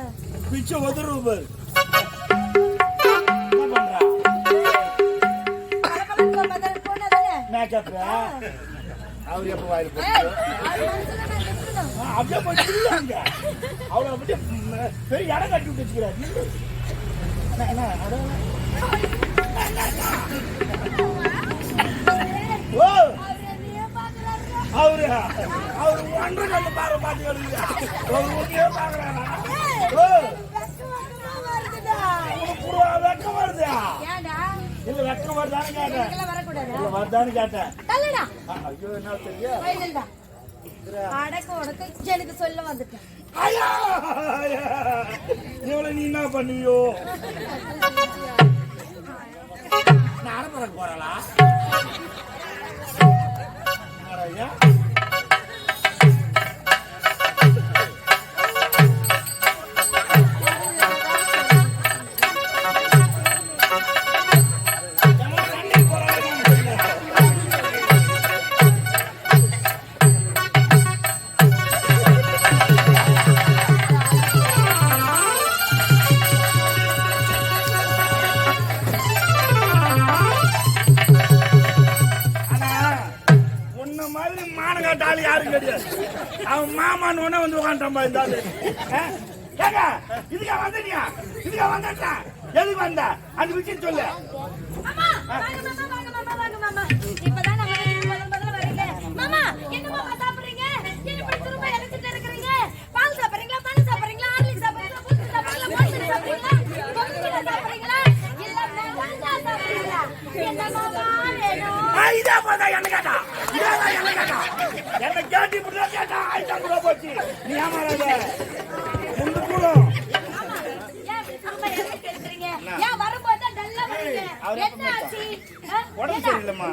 அடிச்ச உதறு பாரு? மேக்கப் அவர் எப்ப வாயில் போட்டு அப்படியே போய் நில்லுங்க. அவளை அப்படியே பெரிய இடம் கட்டி விட்டு வச்சுக்கிறார். நில்லு. என்ன, என்ன, அதான். ஓ, அவர். அவரு பாரு வருது பாக்குறாரா வருதான்னு கேட்டேன் தள்ளுடா. ஐயோ என்ன தெரியும் வயலில்டா. அடக்க உடக்க எனக்கு சொல்ல வந்துட்டேன். இவளை நீ என்ன பண்ணுவியோ நான் அரைப்பறக்க உன்ன மாதிரி மானங்காட்ட ஆளு யாரும் கிடையாது. அவன் மாமான்னு உடனே வந்து உட்காந்துட்டான் ஆ? ஏங்க, இதுக்கா வந்துட்டியா இதுக்கா வந்துட்டா எதுக்கு வந்த? அந்த விஷயம் சொல்லு. மாமா வாங்க மாமா வாங்க மாமா வாங்க மாமா. இப்பதான் நம்ம வீட்டுக்கு முதல் முதல்ல வரீங்க. மாமா என்ன மாமா சாப்பிடுறீங்க? என்ன இப்படி திரும்ப இறச்சிட்டு இருக்கிறீங்க? பால் சாப்பிடுறீங்களா? பால் சாப்பிடுறீங்களா? ஆர்லிக் சாப்பிடுறீங்களா? பூஸ்ட் சாப்பிடுறீங்களா? மோஸ்ட் சாப்பிடுறீங்களா? கொக்கோகோலா சாப்பிடுறீங்களா? இல்ல மெகா சாப்பிடுறீங்களா? என்ன மாமா வேணும். இதே போதா என்ன கேட்டா இதே தான் என்ன கேட்டா என்ன கேட்டு இப்படிதான் கேட்டா ஆயிட்டா கூட போச்சு. நீ ஏமாறாத முன்னு கூடும்? உடம்பு சரியில்லைம்மா.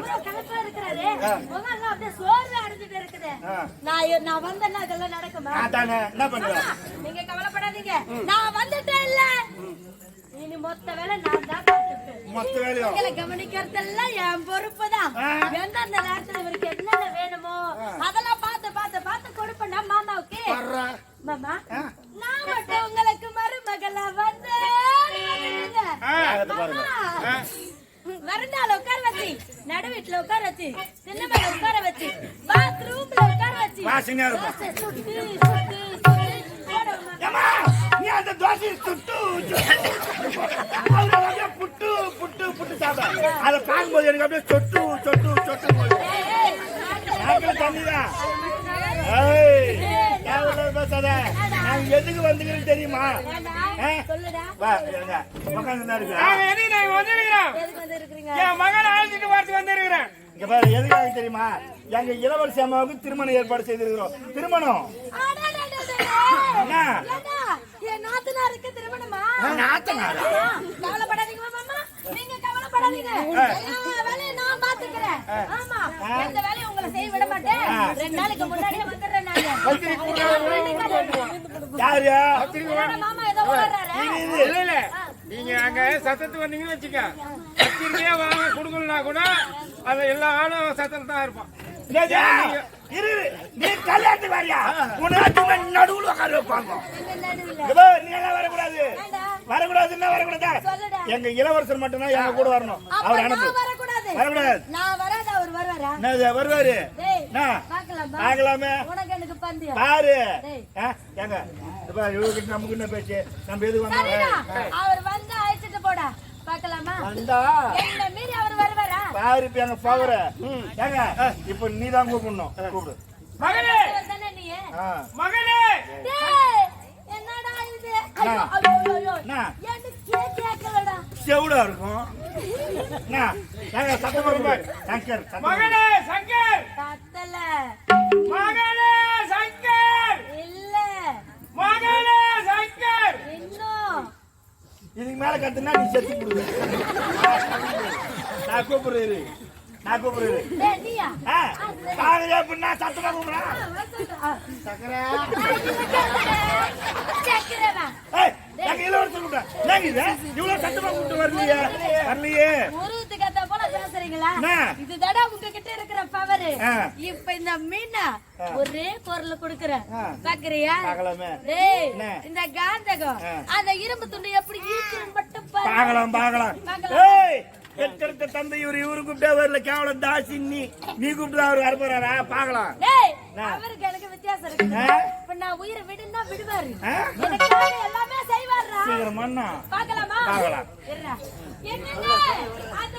நான் நான் வந்தேன்னா இதெல்லாம் நடக்குமா என்ன நீங்க கவலைப்படாதீங்க நான் வந்துட்டேன் இல்ல இனி மொத்த வேலை நான் தான் மொத்த வேலையும். உங்களை கவனிக்கிறதெல்லாம் என் பொறுப்பு தான். எந்தெந்த நேரத்துல இவருக்கு என்னென்ன வேணுமோ அதெல்லாம் பார்த்து பார்த்து பார்த்து கொடுப்பேன் மாமாவுக்கு வர்றா. மாமா? ஆ. நான் மட்டும் உங்களுக்கு மருமகளா வந்து அதை பாருங்க. ஆ. வரண்டால உட்கார வச்சு நடு வீட்டுல உட்கார வச்சு சின்ன மேல உட்கார வச்சு பாத்ரூம்ல உட்கார வச்சு. வாசனையா இருக்கும். நீ அந்த சுட்டு புட்டு புட்டு புட்டு சாப்பிட. அதை பார்க்கும்போது எனக்கு அப்படியே சொட்டு சொட்டு சொட்டு போகுது. தான் இருக்கிறேன். நாங்க எதுக்கு நாங்க வந்திருக்கிறோம்? எதுக்கு வந்து இருக்கிறீங்க என் மகனை அழைச்சிட்டு வரதுக்கு வந்திருக்கிறேன். இங்க பாரு, எதுக்காக தெரியுமா? எங்க இளவரசி அம்மாவுக்கு திருமணம் ஏற்பாடு செய்திருக்கிறோம். திருமணம். என்ன? ஏண்டா, என் நாத்தனாருக்கு திருமணமா? நாத்தனாரா? ஆமா, கவலைப்படாதீங்க மாமா. நீங்க கவலைப்படாதீங்க. எல்லா வேலையும் நான் பார்த்துக்கிறேன். ஆமா, எந்த வேலையும் உங்களை செய்ய விட மாட்டேன். ரெண்டு நாளைக்கு முன்னாடியே வந்துடுறேன் நீங்க அங்க சத்தத்துக்கு வந்தீங்கன்னு வச்சுக்க பத்திரிக்கையா வாங்க கொடுக்கலனா கூட அது எல்லா ஆளும் சத்தம் தான் இருப்பான் இரு. நீ கல்யாணத்துக்கு வரியா உனக்கு நடுவுல உட்கார வைப்பாங்க நீ எல்லாம் வரக்கூடாது. வரக்கூடாதுன்னா வரக்கூடாது. எங்க இளவரசர் மட்டும்தான் எங்க கூட வரணும் அவர் அனுப்பு வரக்கூடாது. நான் வராத அவர் வருவாரா? பார்க்கலாமா? பாரு ஏங்க இவர்கிட்ட நமக்கு என்ன பேச்சு நம்ம சரிடா வந்தோம் அவர் வந்து அழைச்சிட்டு போடா பார்க்கலாமா வந்தா என்ன மீறி அவர் வருவாரா பாரு இப்ப எங்க பவர ஏங்க இப்ப நீ தான் கூப்பிடணும் கூப்பிடு மகனே. மகனே என்னடா இது ஐயோ ஐயோ ஐயோ செவிடா இருக்கும் சங்கர் மகனே சங்கர் கத்தல மகனே சங்கர் இல்ல மகனே சங்கர் இன்னும் இதுக்கு மேல கத்துனா நீ செத்து போடுவ நான் கூப்பிடுறேன் நான் கூப்பிடுறேன் பாருங்க அப்படின்னா சத்தமா கூப்பிடுறேன். சக்கரை. இளவரசர் கூப்பிட்டேன். இவ்வளவு சத்தமா கூப்பிட்டு வரலையே? வரலையே. இதுதாடா உங்ககிட்ட இருக்கிற பவர். இப்ப இந்த மீனா ஒரே குரல். பாக்குறியா? இந்த காந்தகம். அந்த இரும்பு துண்டு எப்படி ஈர்க்குன்னு மட்டும் பார்க்கலாம். ஏய் பெற்றெடுத்த தந்தை இவரு இவரு கூப்பிட்டா வரல. கேவலம் தாசி நீ நீ கூப்பிட்டு அவர் வரப்போறாரா? என்ன? அவருக்கு எனக்கு வித்தியாசம் இருக்கு? இப்ப நான் உயிரை விடுன்னா விடுவாரு. எல்லாமே. இருடா. என்னங்க?